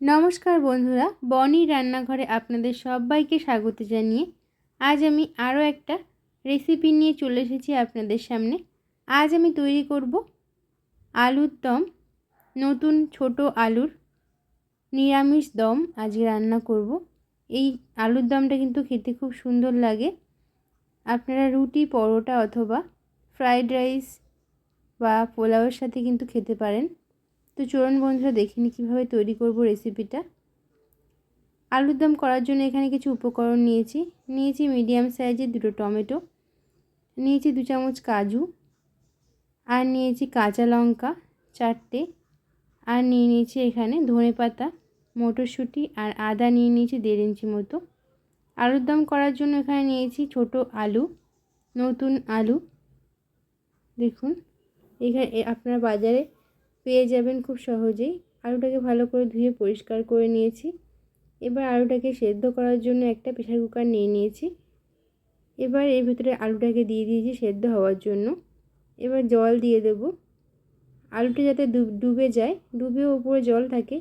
নমস্কার বন্ধুরা, বনি রান্নাঘরে আপনাদের সবাইকে স্বাগত জানিয়ে আজ আমি আরও একটা রেসিপি নিয়ে চলে এসেছি আপনাদের সামনে। আজ আমি তৈরি করব আলুর দম, নতুন ছোট আলুর নিরামিষ দম আজকে রান্না করব। এই আলুর দমটা কিন্তু খেতে খুব সুন্দর লাগে। আপনারা রুটি, পরোটা অথবা ফ্রাইড রাইস বা পোলাওয়ের সাথে কিন্তু খেতে পারেন। তো চলুন বন্ধুরা, দেখে নিই কীভাবে তৈরি করব রেসিপিটা আলুর দম করার জন্য এখানে কিছু উপকরণ নিয়েছি। নিয়েছি মিডিয়াম সাইজের দুটো টমেটো, নিয়েছি দু চামচ কাজু, আর নিয়েছি কাঁচা লঙ্কা চারটে, আর নিয়ে নিয়েছি এখানে ধনে পাতা, মটরশুঁটি, আর আদা নিয়ে নিয়েছি দেড় ইঞ্চি মতো। আলুর দম করার জন্য এখানে নিয়েছি ছোট আলু, নতুন আলু। দেখুন, এখানে আপনারা বাজারে পেয়ে যাবেন খুব সহজেই। আলুটাকে ভালো করে ধুয়ে পরিষ্কার করে নিয়েছি। এবার আলুটাকে সেদ্ধ করার জন্য একটা প্রেশার কুকার নিয়ে নিয়েছি। এবার এর ভিতরে আলুটাকে দিয়ে দিয়েছি সেদ্ধ হওয়ার জন্য। এবার জল দিয়ে দেব। আলুটা যাতে ডুবে যায় ডুবে ওপরে জল থাকে,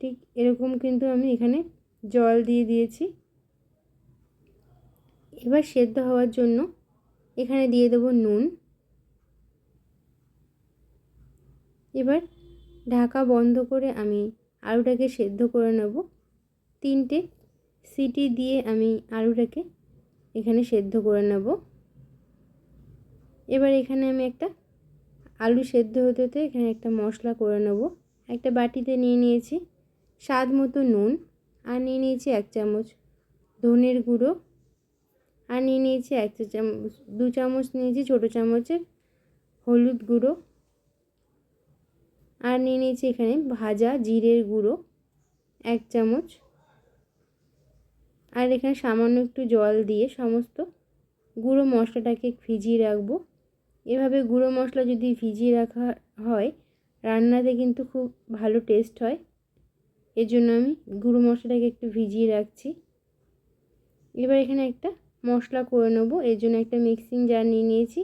ঠিক এরকম কিন্তু আমি এখানে জল দিয়ে দিয়েছি। এবার সেদ্ধ হওয়ার জন্য এখানে দিয়ে দেবো নুন। এবার ঢাকা বন্ধ করে আমি আলুটাকে সেদ্ধ করে নেব। তিনটে সিটি দিয়ে আমি আলুটাকে এখানে সেদ্ধ করে নেব। এবার এখানে আমি একটা আলু সেদ্ধ হতে হতে এখানে একটা মশলা করে নেব। একটা বাটিতে নিয়ে নিয়েছি স্বাদ মতো নুন আর নিয়ে নিয়েছি এক চামচ ধনের গুঁড়ো আর নিয়ে নিয়েছি এক চামচ, দু চামচ নিয়েছি ছোটো চামচের হলুদ গুঁড়ো আর নিয়ে নিয়েছি এখানে ভাজা জিরের গুঁড়ো, এক চামচ। আর এখানে সামান্য একটু জল দিয়ে সমস্ত গুঁড়ো মশলাটাকে ভিজিয়ে রাখব। এভাবে গুঁড়ো মশলা যদি ভিজিয়ে রাখা হয়, রান্নাতে কিন্তু খুব ভালো টেস্ট হয়। এর জন্য আমি গুঁড়ো মশলাটাকে একটু ভিজিয়ে রাখছি। এবার এখানে একটা মশলা করে নেব, এর জন্য একটা মিক্সিং জার নিয়ে নিয়েছি।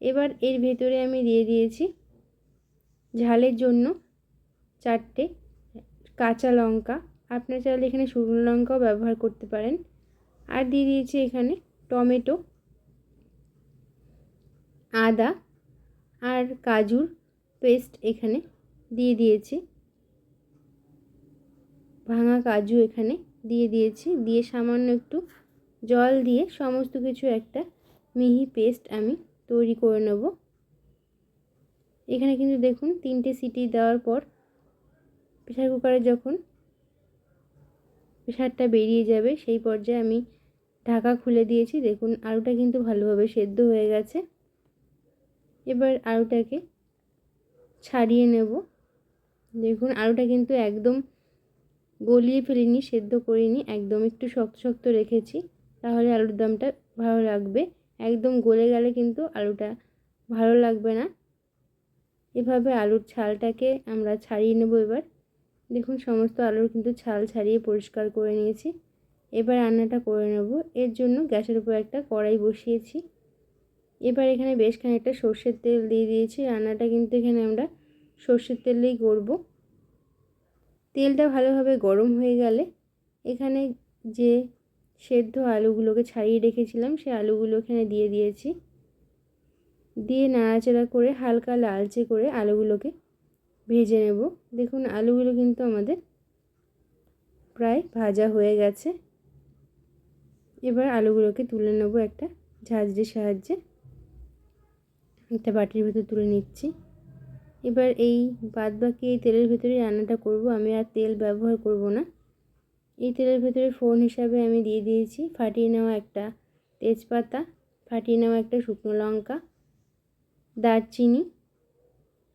এবার এর ভেতরে আমি দিয়ে দিয়েছি ঝালের জন্য চারটে কাঁচা লঙ্কা। আপনার চাইলে এখানে শুকনো লঙ্কাও ব্যবহার করতে পারেন। আর দিয়ে দিয়েছি এখানে টমেটো, আদা আর কাজুর পেস্ট এখানে দিয়ে দিয়েছি। ভাঙা কাজু এখানে দিয়ে দিয়েছি। দিয়ে সামান্য একটু জল দিয়ে সমস্ত কিছু একটা মিহি পেস্ট আমি তৈরি করে নেব। এখানে কিন্তু দেখুন তিনটে সিটি দেওয়ার পর প্রেশার কুকারে যখন প্রেশারটা বেরিয়ে যাবে, সেই পর্যায়ে আমি ঢাকা খুলে দিয়েছি। দেখুন আলুটা কিন্তু ভালোভাবে সেদ্ধ হয়ে গেছে। এবার আলুটাকে ছাড়িয়ে নেব। দেখুন আলুটা কিন্তু একদম গলিয়ে ফেলিনি, সেদ্ধ করিনি, একদম একটু শক্ত শক্ত রেখেছি। তাহলে আলুর দমটা ভালো লাগবে। একদম গলে গেলে কিন্তু আলুটা ভালো লাগবে না। এভাবে আলুর ছালটাকে আমরা ছাড়িয়ে নেব এবার। দেখুন, সমস্ত আলুর কিন্তু ছাল ছাড়িয়ে পরিষ্কার করে নিয়েছি। এবার রান্নাটা করে নেব। এর জন্য গ্যাসের উপর একটা কড়াই বসিয়েছি। এবার এখানে বেশ খানিকটা সর্ষের তেল দিয়ে দিয়েছি। রান্নাটা কিন্তু এখানে আমরা সর্ষের তেলেই করব। তেলটা ভালোভাবে গরম হয়ে গেলে এখানে যে সেদ্ধ আলুগুলোকে ছাড়িয়ে রেখেছিলাম সেই আলুগুলো এখানে দিয়ে দিয়েছি। দিয়ে নাড়াচাড়া করে হালকা লালচে করে আলুগুলোকে ভেজে নেব। দেখুন, আলুগুলো কিন্তু আমাদের প্রায় ভাজা হয়ে গেছে। এবার আলুগুলোকে তুলে নেব একটা ঝাঁঝরির সাহায্যে। একটা বাটির ভেতর তুলে নিচ্ছি। এবার এই বাদ বাকি এই তেলের ভেতরে রান্নাটা করব। আমি আর তেল ব্যবহার করব না। এই তেলের ভেতরে ফোন হিসাবে আমি দিয়ে দিয়েছি। ফাটিয়ে নেওয়া একটা তেজপাতা, ফাটিয়ে নেওয়া একটা শুকনো লঙ্কা দারচিনি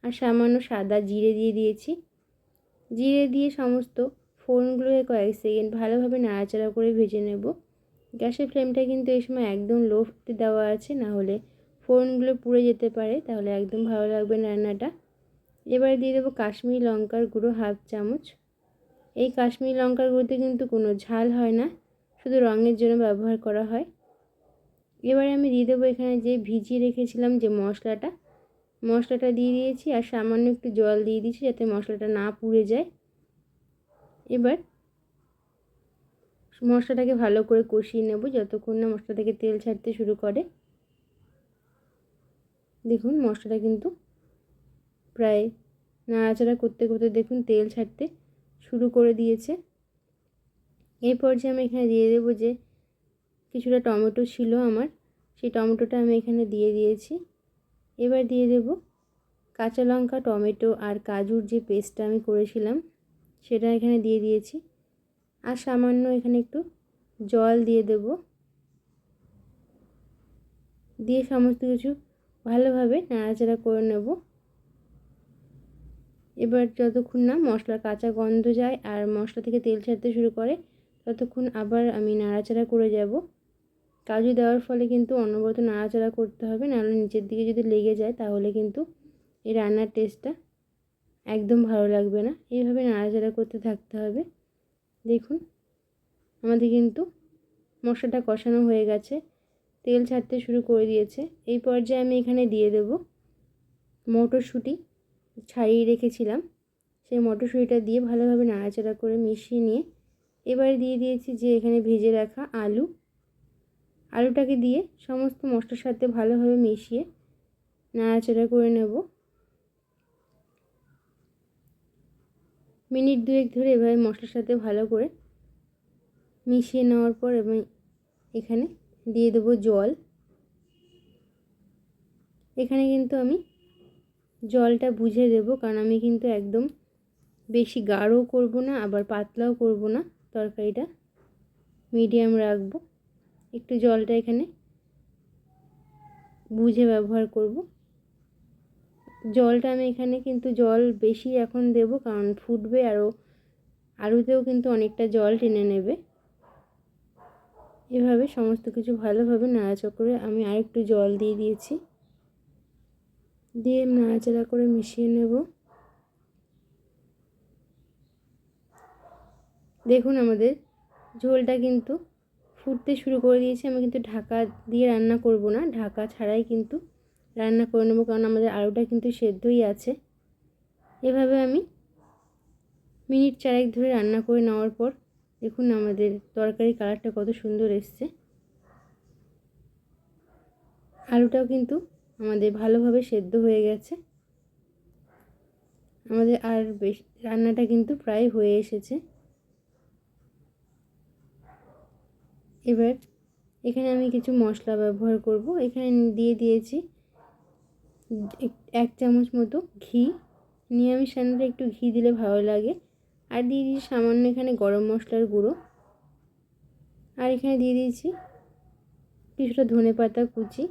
আর সামান্য সাদা জিরে দিয়ে দিয়েছি। জিরে দিয়ে সমস্ত ফোড়নগুলোকে কয়েক সেকেন্ড ভালোভাবে নাড়াচাড়া করে ভেজে নেব। গ্যাসের ফ্লেমটা কিন্তু এই সময় একদম লোতে দেওয়া আছে, না হলে ফোড়নগুলো পুড়ে যেতে পারে, তাহলে একদম ভালো লাগবে রান্নাটা। এবারে দিয়ে দেবো কাশ্মীরি লঙ্কার গুঁড়ো হাফ চামচ। এই কাশ্মীরি লঙ্কার গুঁড়োতে কিন্তু কোনো ঝাল হয় না, শুধু রঙের জন্য ব্যবহার করা হয়। এবারে আমি দিয়ে দেবো এখানে যে ভিজিয়ে রেখেছিলাম যে মশলাটা মশলাটা দিয়ে দিয়েছি আর সামান্য একটু জল দিয়ে দিয়েছি যাতে মশলাটা না পুড়ে যায়। এবার মশলাটাকে ভালো করে কষিয়ে নেব যতক্ষণ না মশলা থেকে তেল ছাড়তে শুরু করে। দেখুন মশলাটা কিন্তু প্রায় নাড়াচাড়া করতে করতে দেখুন তেল ছাড়তে শুরু করে দিয়েছে। এই পর্যায়ে আমি এখানে দিয়ে দেবো যে কিছুটা টমেটো ছিল আমার, সেই টমেটোটা আমি এখানে দিয়ে দিয়েছি। এবার দিয়ে দেব কাঁচা লঙ্কা, টমেটো আর কাজুর যে পেস্টটা আমি করেছিলাম, সেটা এখানে দিয়ে দিয়েছি। আর সামান্য এখানে একটু জল দিয়ে দেব। দিয়ে সমস্ত কিছু ভালোভাবে নাড়াচাড়া করে নেব। এবার যতক্ষণ না মশলার কাঁচা গন্ধ যায় আর মশলা থেকে তেল ছাড়তে শুরু করে, ততক্ষণ আবার আমি নাড়াচাড়া করে যাব। কাজু দেওয়ার ফলে কিন্তু অনবরত নাড়াচাড়া করতে হবে, নাহলে নিচের দিকে যদি লেগে যায় তাহলে কিন্তু এই রান্নার টেস্টটা একদম ভালো লাগবে না। এইভাবে নাড়াচাড়া করতে থাকতে হবে। দেখুন, আমাদের কিন্তু মশলাটা কষানো হয়ে গেছে, তেল ছাড়তে শুরু করে দিয়েছে। এই পর্যায়ে আমি এখানে দিয়ে দেব মটরশুঁটি। ছাড়িয়ে রেখেছিলাম, সেই মটরশুঁটিটা দিয়ে ভালোভাবে নাড়াচাড়া করে মিশিয়ে নিয়ে এবারে দিয়ে দিয়েছি যে এখানে ভেজে রাখা আলু। আলুটাকে দিয়ে সমস্ত মশলার সাথে ভালোভাবে মিশিয়ে নাড়াচাড়া করে নেব। মিনিট দুয়েক ধরে এভাবে মশলার সাথে ভালো করে মিশিয়ে নেওয়ার পর এবং এখানে দিয়ে দেবো জল। এখানে কিন্তু আমি জলটা বুঝে দেব কারণ আমি কিন্তু একদম বেশি গাঢ়ও করব না, আবার পাতলাও করব না। তরকারিটা মিডিয়াম রাখব। একটু জলটা এখানে বুঝে ব্যবহার করব। জলটা আমি এখানে কিন্তু জল বেশি এখন দেব কারণ ফুটবে আরও আলুতেও কিন্তু অনেকটা জল টেনে নেবে। এভাবে সমস্ত কিছু ভালোভাবে নাড়াচাড়া করে আমি আরেকটু জল দিয়ে দিয়েছি। দিয়ে নাড়াচাড়া করে মিশিয়ে নেব। দেখুন আমাদের ঝোলটা কিন্তু ফুটতে শুরু করে দিয়েছি, আমি কিন্তু ঢাকা দিয়ে রান্না করব না। ঢাকা ছাড়াই কিন্তু রান্না করে নেব, কারণ আমাদের আলুটা কিন্তু সেদ্ধই আছে। এভাবে আমি মিনিট চারেক ধরে রান্না করে নেওয়ার পর দেখুন আমাদের তরকারি কালারটা কত সুন্দর এসছে। আলুটাও কিন্তু আমাদের ভালোভাবে সেদ্ধ হয়ে গেছে। আমাদের আর বেশ রান্নাটা কিন্তু প্রায় হয়ে এসেছে। এবার এখানে আমি কিছু মশলা ব্যবহার করব। এখানে দিয়ে দিয়েছি এক চামচ মতো ঘি। নিরামিষ রান্নাটা একটু ঘি দিলে ভালো লাগে। আর দিয়ে দিয়েছি সামান্য এখানে গরম মশলার গুঁড়ো। আর এখানে দিয়ে দিয়েছি কিছুটা ধনে পাতা কুচি।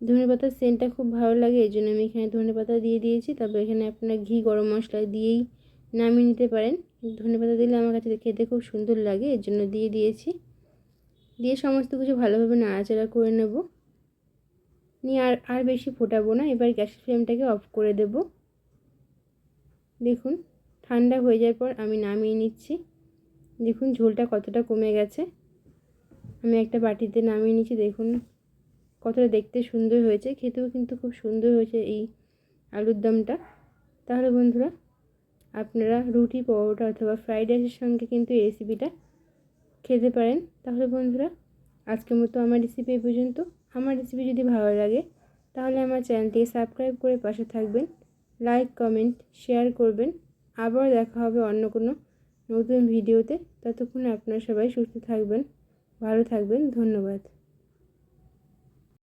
ধনে পাতার সেন্টটা খুব ভালো লাগে এই জন্য আমি এখানে ধনে পাতা দিয়ে দিয়েছি। তারপর এখানে আপনারা ঘি, গরম মশলা দিয়েই নামিয়ে নিতে পারেন। ধনে পাতা দিলে আমার কাছে খেতে খুব সুন্দর লাগে, এর জন্য দিয়ে দিয়েছি। দিয়ে সমস্ত কিছু ভালোভাবে নাড়াচাড়া করে নেব। নিয়ে আর আর বেশি ফোটাবো না, এবার গ্যাসের ফ্লেমটাকে অফ করে দেব। দেখুন, ঠান্ডা হয়ে যাওয়ার পর আমি নামিয়ে নিচ্ছি। দেখুন, ঝোলটা কতটা কমে গেছে। আমি একটা বাটিতে নামিয়ে নিচ্ছি, দেখুন কতটা দেখতে সুন্দর হয়েছে। খেতেও কিন্তু খুব সুন্দর হয়েছে এই আলুর দমটা। তাহলে বন্ধুরা আপনারা রুটি, পরোটা অথবা ফ্রাইড রাইসের সঙ্গে কিন্তু এই রেসিপিটা খেতে পারেন। তাহলে বন্ধুরা, আজকের মতো আমার রেসিপি এই পর্যন্ত। আমার রেসিপি যদি ভালো লাগে, তাহলে আমার চ্যানেলটিকে সাবস্ক্রাইব করে পাশে থাকবেন। লাইক কমেন্ট শেয়ার করবেন। আবার দেখা হবে অন্য কোনো নতুন ভিডিওতে ততক্ষণে আপনারা সবাই সুস্থ থাকবেন, ভালো থাকবেন। ধন্যবাদ।